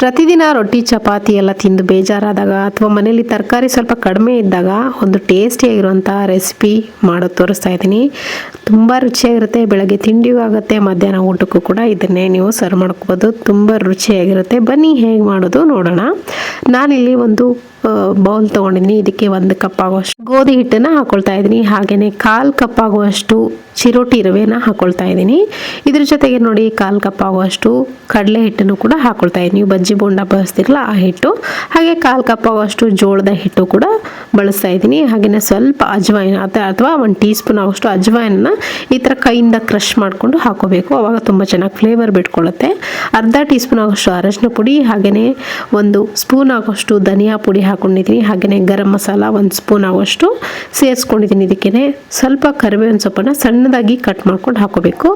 ಪ್ರತಿದಿನ ರೊಟ್ಟಿ, ಚಪಾತಿ ಎಲ್ಲ ತಿಂದು ಬೇಜಾರಾದಾಗ ಅಥವಾ ಮನೇಲಿ ತರಕಾರಿ ಸ್ವಲ್ಪ ಕಡಿಮೆ ಇದ್ದಾಗ ಒಂದು ಟೇಸ್ಟಿಯಾಗಿರುವಂಥ ರೆಸಿಪಿ ಮಾಡೋದು ತೋರಿಸ್ತಾ ಇದ್ದೀನಿ. ತುಂಬ ರುಚಿಯಾಗಿರುತ್ತೆ, ಬೆಳಗ್ಗೆ ತಿಂಡಿಗೂ ಆಗುತ್ತೆ, ಮಧ್ಯಾಹ್ನ ಊಟಕ್ಕೂ ಕೂಡ ಇದನ್ನೇ ನೀವು ಸರ್ವ್ ಮಾಡ್ಕೋಬೋದು. ತುಂಬ ರುಚಿಯಾಗಿರುತ್ತೆ. ಬನ್ನಿ ಹೇಗೆ ಮಾಡೋದು ನೋಡೋಣ. ನಾನಿಲ್ಲಿ ಒಂದು ಬೌಲ್ ತೊಗೊಂಡಿದ್ದೀನಿ ಇದಕ್ಕೆ ಒಂದು ಕಪ್ ಆಗುವಷ್ಟು ಗೋಧಿ ಹಿಟ್ಟನ್ನು ಹಾಕೊಳ್ತಾ ಇದ್ದೀನಿ. ಹಾಗೆಯೇ ಕಾಲು ಕಪ್ ಆಗುವಷ್ಟು ಚಿರೋಟಿ ರವೆನ ಹಾಕೊಳ್ತಾ ಇದ್ದೀನಿ. ಇದ್ರ ಜೊತೆಗೆ ನೋಡಿ, ಕಾಲು ಕಪ್ ಆಗುವಷ್ಟು ಕಡಲೆ ಹಿಟ್ಟನ್ನು ಕೂಡ ಹಾಕೊಳ್ತಾ ಇದ್ದೀನಿ. ಬಜ್ಜಿ ಬೋಂಡ ಬಳಸ್ತಿರಲ್ಲ ಆ ಹಿಟ್ಟು. ಹಾಗೆ ಕಾಲು ಕಪ್ ಆಗುವಷ್ಟು ಜೋಳದ ಹಿಟ್ಟು ಕೂಡ ಬಳಸ್ತಾ ಇದ್ದೀನಿ. ಹಾಗೆಯೇ ಸ್ವಲ್ಪ ಅಜ್ವಾಯಿನ ಅಥವಾ ಒಂದು ಟೀ ಸ್ಪೂನ್ ಆಗುವಷ್ಟು ಅಜ್ವಾಯಿನ ಈ ಥರ ಕೈಯಿಂದ ಕ್ರಷ್ ಮಾಡಿಕೊಂಡು ಹಾಕೋಬೇಕು. ಅವಾಗ ತುಂಬ ಚೆನ್ನಾಗಿ ಫ್ಲೇವರ್ ಬಿಟ್ಕೊಳ್ಳುತ್ತೆ. ಅರ್ಧ ಟೀ ಸ್ಪೂನ್ ಆಗುವಷ್ಟು ಅರಶಿನ ಪುಡಿ ಹಾಗೆಯೇ ಒಂದು ಸ್ಪೂನ್ ಆಗುವಷ್ಟು ಧನಿಯಾ ಪುಡಿ ಹಾಕೊಂಡಿದ್ದೀನಿ ಹಾಗೆಯೇ ಗರಂ ಮಸಾಲ ಒಂದು ಸ್ಪೂನ್ ಆಗುವಷ್ಟು ಸೇರಿಸ್ಕೊಂಡಿದ್ದೀನಿ ಇದಕ್ಕೇ ಸ್ವಲ್ಪ ಕರಿಬೇವಿನ ಸೊಪ್ಪನ್ನು ಸಣ್ಣದಾಗಿ ಕಟ್ ಮಾಡ್ಕೊಂಡು ಹಾಕೋಬೇಕು.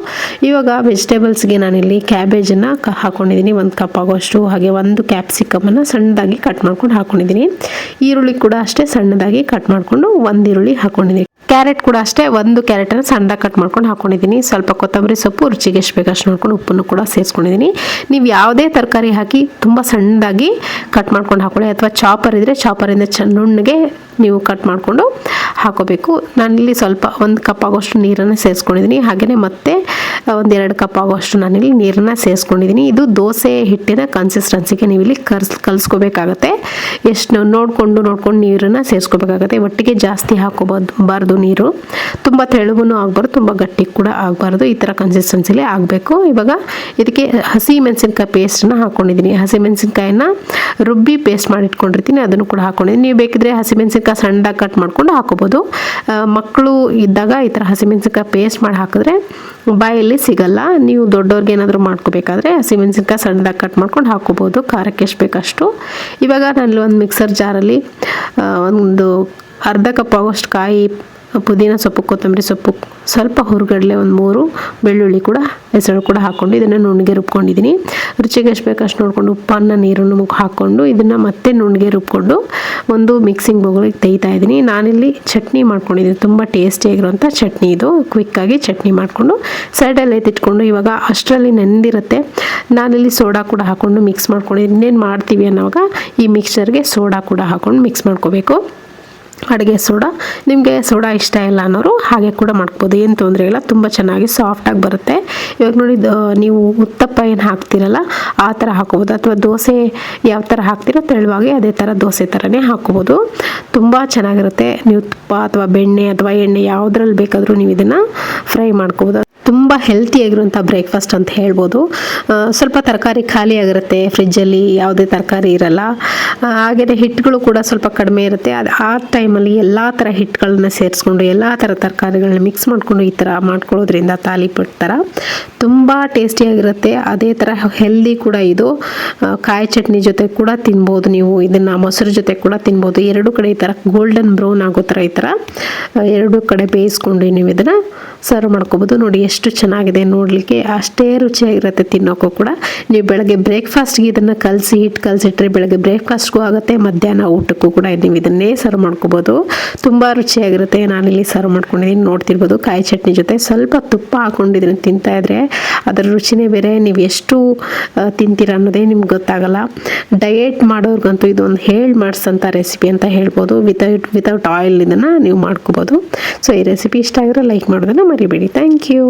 ಇವಾಗ ವೆಜಿಟೇಬಲ್ಸ್ಗೆ ನಾನಿಲ್ಲಿ ಕ್ಯಾಬೇಜನ್ನು ಹಾಕೊಂಡಿದ್ದೀನಿ. ಒಂದು ಕಪ್ ಆಗುವಷ್ಟು. ಹಾಗೆ ಒಂದು ಕ್ಯಾಪ್ಸಿಕಮನ್ನು ಸಣ್ಣದಾಗಿ ಕಟ್ ಮಾಡ್ಕೊಂಡು ಹಾಕೊಂಡಿದ್ದೀನಿ. ಈರುಳ್ಳಿ ಕೂಡ ಅಷ್ಟೇ ಸಣ್ಣದಾಗಿ ಕಟ್ ಮಾಡಿಕೊಂಡು ಒಂದು ಈರುಳ್ಳಿ ಹಾಕೊಂಡಿದ್ದೀನಿ. ಕ್ಯಾರೆಟ್ ಕೂಡ ಅಷ್ಟೇ ಒಂದು ಕ್ಯಾರೆಟನ್ನು ಸಣ್ಣದಾಗಿ ಕಟ್ ಮಾಡ್ಕೊಂಡು ಹಾಕೊಂಡಿದ್ದೀನಿ. ಸ್ವಲ್ಪ ಕೊತ್ತಂಬರಿ ಸೊಪ್ಪು, ರುಚಿಗೆ ಎಷ್ಟು ಬೇಕಷ್ಟು ನೋಡ್ಕೊಂಡು ಉಪ್ಪನ್ನು ಕೂಡ ಸೇರಿಸ್ಕೊಂಡಿದ್ದೀನಿ. ನೀವು ಯಾವುದೇ ತರಕಾರಿ ಹಾಕಿ ತುಂಬ ಸಣ್ಣದಾಗಿ ಕಟ್ ಮಾಡ್ಕೊಂಡು ಹಾಕೊಳ್ಳಿ. ಅಥವಾ ಚಾಪರ್ ಇದ್ದರೆ ಚಾಪರಿಂದ ನೀವು ಕಟ್ ಮಾಡಿಕೊಂಡು ಹಾಕೋಬೇಕು. ನಾನಿಲ್ಲಿ ಸ್ವಲ್ಪ ಒಂದು ಕಪ್ ಆಗೋಷ್ಟು ನೀರನ್ನು ಸೇರಿಸ್ಕೊಂಡಿದ್ದೀನಿ ಹಾಗೆಯೇ ಮತ್ತೆ ಒಂದೆರಡು ಕಪ್ ಆಗೋಷ್ಟು ನಾನಿಲ್ಲಿ ನೀರನ್ನ ಸೇರಿಸ್ಕೊಂಡಿದ್ದೀನಿ ಇದು ದೋಸೆ ಹಿಟ್ಟಿನ ಕನ್ಸಿಸ್ಟೆನ್ಸಿಗೆ ನೀವು ಇಲ್ಲಿ ಕರ್ಸ್, ಕಲಿಸ್ಕೋಬೇಕಾಗತ್ತೆ. ಎಷ್ಟು ನೋಡಿಕೊಂಡು, ನೋಡ್ಕೊಂಡು ನೀರನ್ನು ಸೇರಿಸ್ಕೋಬೇಕಾಗತ್ತೆ ಒಟ್ಟಿಗೆ ಜಾಸ್ತಿ ಹಾಕೋಬಾರ್ದು, ಬಾರ್ದು ನೀರು. ತುಂಬ ತೆಳುಗೂ ಆಗಬಾರ್ದು, ತುಂಬ ಗಟ್ಟಿ ಕೂಡ ಆಗಬಾರ್ದು. ಈ ಥರ ಕನ್ಸಿಸ್ಟೆನ್ಸಿಲಿ ಆಗಬೇಕು. ಇವಾಗ ಇದಕ್ಕೆ ಹಸಿ ಮೆಣಸಿನ್ಕಾಯಿ ಪೇಸ್ಟನ್ನು ಹಾಕ್ಕೊಂಡಿದ್ದೀನಿ ಹಸಿ ಮೆಣಸಿನ್ಕಾಯಿನ ರುಬ್ಬಿ ಪೇಸ್ಟ್ ಮಾಡಿ ಇಟ್ಕೊಂಡಿರ್ತೀನಿ ಅದನ್ನು ಕೂಡ ಹಾಕ್ಕೊಂಡಿದ್ದೀನಿ ನೀವು ಬೇಕಿದ್ರೆ ಹಸಿ ಮೆಣಸಿನ್ಕಾಯಿ ಸಣ್ಣದಾಗಿ ಕಟ್ ಮಾಡ್ಕೊಂಡು ಹಾಕೋಬೋದು. ಮಕ್ಕಳು ಇದ್ದಾಗ ಈ ಥರ ಹಸಿ ಮೆಣಸಿನ್ಕಾಯಿ ಪೇಸ್ಟ್ ಮಾಡಿ ಹಾಕಿದ್ರೆ ಬಾಯಲ್ಲಿ ಸಿಗಲ್ಲ. ನೀವು ದೊಡ್ಡವ್ರಿಗೆ ಏನಾದರೂ ಮಾಡ್ಕೋಬೇಕಾದ್ರೆ ಹಸಿಮೆಣಸಿನ್ಕಾಯಿ ಸಣ್ಣದಾಗಿ ಕಟ್ ಮಾಡ್ಕೊಂಡು ಹಾಕೋಬೋದು. ಖಾರಕ್ಕೆ ಎಷ್ಟು ಬೇಕಷ್ಟು. ಇವಾಗ ನಾನು ಒಂದು ಮಿಕ್ಸರ್ ಜಾರಲ್ಲಿ ಒಂದು ಅರ್ಧ ಕಪ್ ಆಗೋಷ್ಟು ಕಾಯಿ ಪುದೀನ ಸೊಪ್ಪು, ಕೊತ್ತಂಬರಿ ಸೊಪ್ಪು, ಸ್ವಲ್ಪ ಹುರುಗಡಲೆ ಒಂದು ಮೂರು, ಬೆಳ್ಳುಳ್ಳಿ ಕೂಡ, ಹೆಸರು ಕೂಡ ಹಾಕ್ಕೊಂಡು ಇದನ್ನು ನುಣ್ಣಗೆ ರುಬ್ಕೊಂಡಿದ್ದೀನಿ ರುಚಿಗೆ ಎಷ್ಟು ಬೇಕಷ್ಟು ನೋಡಿಕೊಂಡು ಉಪ್ಪನ್ನು, ನೀರನ್ನು ಮುಖ ಹಾಕ್ಕೊಂಡು ಇದನ್ನು ಮತ್ತೆ ನುಣ್ಣಗೆ ರುಬ್ಕೊಂಡು ಒಂದು ಮಿಕ್ಸಿಂಗ್ ಬೌಲಿಗೆ ತೆಗಿತಾ ಇದ್ದೀನಿ ನಾನಿಲ್ಲಿ ಚಟ್ನಿ ಮಾಡ್ಕೊಂಡಿದ್ದೀನಿ. ತುಂಬ ಟೇಸ್ಟಿಯಾಗಿರುವಂಥ ಚಟ್ನಿ ಇದು. ಕ್ವಿಕ್ಕಾಗಿ ಚಟ್ನಿ ಮಾಡಿಕೊಂಡು ಸೈಡಲ್ಲಿ ಎತ್ತಿಟ್ಕೊಂಡು ಇವಾಗ ಅಷ್ಟರಲ್ಲಿ ನೆಂದಿರುತ್ತೆ. ನಾನಿಲ್ಲಿ ಸೋಡಾ ಕೂಡ ಹಾಕ್ಕೊಂಡು ಮಿಕ್ಸ್ ಮಾಡ್ಕೊಂಡು ಇನ್ನೇನು ಮಾಡ್ತೀವಿ ಅನ್ನೋವಾಗ ಈ ಮಿಕ್ಸ್ಚರ್ಗೆ ಸೋಡಾ ಕೂಡ ಹಾಕ್ಕೊಂಡು ಮಿಕ್ಸ್ ಮಾಡ್ಕೋಬೇಕು. ಅಡುಗೆ ಸೋಡಾ. ನಿಮಗೆ ಸೋಡಾ ಇಷ್ಟ ಇಲ್ಲ ಅನ್ನೋರು ಹಾಗೆ ಕೂಡ ಮಾಡ್ಬೋದು. ಏನು ತೊಂದರೆ ಇಲ್ಲ. ತುಂಬ ಚೆನ್ನಾಗಿ ಸಾಫ್ಟಾಗಿ ಬರುತ್ತೆ. ಇವಾಗ ನೋಡಿ ನೀವು ಉತ್ತಪ್ಪ ಏನು ಹಾಕ್ತಿರಲ್ಲ, ಆ ಥರ ಹಾಕೋಬೋದು. ಅಥವಾ ದೋಸೆ ಯಾವ ಥರ ಹಾಕ್ತೀರೋ ತೆಳುವಾಗಿ ಅದೇ ಥರ ದೋಸೆ ಥರನೇ ಹಾಕೋಬೋದು. ತುಂಬ ಚೆನ್ನಾಗಿರುತ್ತೆ. ನೀವು ತುಪ್ಪ ಅಥವಾ ಬೆಣ್ಣೆ ಅಥವಾ ಎಣ್ಣೆ ಯಾವುದ್ರಲ್ಲಿ ಬೇಕಾದರೂ ನೀವು ಇದನ್ನು ಫ್ರೈ ಮಾಡ್ಕೋಬೋದು. ತುಂಬ ಹೆಲ್ತಿಯಾಗಿರುವಂಥ ಬ್ರೇಕ್ಫಾಸ್ಟ್ ಅಂತ ಹೇಳ್ಬೋದು. ಸ್ವಲ್ಪ ತರಕಾರಿ ಖಾಲಿ ಆಗಿರುತ್ತೆ ಫ್ರಿಜ್ಜಲ್ಲಿ ಯಾವುದೇ ತರಕಾರಿ ಇರಲ್ಲ. ಹಾಗೆಯೇ ಹಿಟ್ಟುಗಳು ಕೂಡ ಸ್ವಲ್ಪ ಕಡಿಮೆ ಇರುತ್ತೆ. ಅದು ಆ ಟೈಮಲ್ಲಿ ಎಲ್ಲ ಥರ ಹಿಟ್ಟುಗಳನ್ನ ಸೇರಿಸ್ಕೊಂಡು, ಎಲ್ಲ ಥರ ತರಕಾರಿಗಳನ್ನ ಮಿಕ್ಸ್ ಮಾಡಿಕೊಂಡು ಈ ಥರ ಮಾಡ್ಕೊಳ್ಳೋದ್ರಿಂದ ತಾಲಿಪಟ್ಟು ಥರ ತುಂಬ ಟೇಸ್ಟಿಯಾಗಿರುತ್ತೆ ಅದೇ ಥರ ಹೆಲ್ದಿ ಕೂಡ ಇದು. ಕಾಯಿ ಚಟ್ನಿ ಜೊತೆ ಕೂಡ ತಿನ್ಬೋದು ನೀವು. ಇದನ್ನು ಮೊಸರು ಜೊತೆ ಕೂಡ ತಿನ್ಬೋದು. ಎರಡು ಕಡೆ ಈ ಥರ ಗೋಲ್ಡನ್ ಬ್ರೌನ್ ಆಗೋ ಥರ ಈ ಥರ ಎರಡು ಕಡೆ ಬೇಯಿಸ್ಕೊಂಡು ನೀವು ಇದನ್ನು ಸರ್ವ್ ಮಾಡ್ಕೋಬೋದು. ನೋಡಿ ಎಷ್ಟು ಚೆನ್ನಾಗಿದೆ ನೋಡಲಿಕ್ಕೆ, ಅಷ್ಟೇ ರುಚಿಯಾಗಿರುತ್ತೆ ತಿನ್ನೋಕ್ಕೂ ಕೂಡ. ನೀವು ಬೆಳಗ್ಗೆ ಬ್ರೇಕ್ಫಾಸ್ಟ್ಗೆ ಇದನ್ನು ಕಲಸಿ ಹಿಟ್ಟು ಕಲಸಿಟ್ರೆ ಬೆಳಗ್ಗೆ ಬ್ರೇಕ್ಫಾಸ್ಟ್ಗೂ ಆಗುತ್ತೆ, ಮಧ್ಯಾಹ್ನ ಊಟಕ್ಕೂ ಕೂಡ ನೀವು ಇದನ್ನೇ ಸರ್ವ್ ಮಾಡ್ಕೋಬೋದು. ತುಂಬ ರುಚಿಯಾಗಿರುತ್ತೆ, ನಾನಿಲ್ಲಿ ಸರ್ವ್ ಮಾಡ್ಕೊಂಡಿದ್ದೀನಿ, ನೋಡ್ತಿರ್ಬೋದು. ಕಾಯಿ ಚಟ್ನಿ ಜೊತೆ ಸ್ವಲ್ಪ ತುಪ್ಪ ಹಾಕ್ಕೊಂಡು ಇದನ್ನು ತಿಂತಾ ಇದ್ರೆ ಅದರ ರುಚಿನೇ ಬೇರೆ, ನೀವು ಎಷ್ಟು ತಿಂತೀರ ಅನ್ನೋದೇ ನಿಮ್ಗೆ ಗೊತ್ತಾಗಲ್ಲ. ಡಯೆಟ್ ಮಾಡೋರ್ಗಂತೂ ಇದೊಂದು ಹೇಳಿ ಮಾಡಿಸೋಂಥ ರೆಸಿಪಿ ಅಂತ ಹೇಳ್ಬೋದು. ವಿತೌಟ್ ವಿತೌಟ್ ಆಯಿಲ್ ಇದನ್ನು ನೀವು ಮಾಡ್ಕೋಬೋದು. ಸೊ ಈ ರೆಸಿಪಿ ಇಷ್ಟ ಆಗಿರೋ ಲೈಕ್ ಮಾಡೋದನ್ನು ಮರಿಬೇಡಿ. Thank you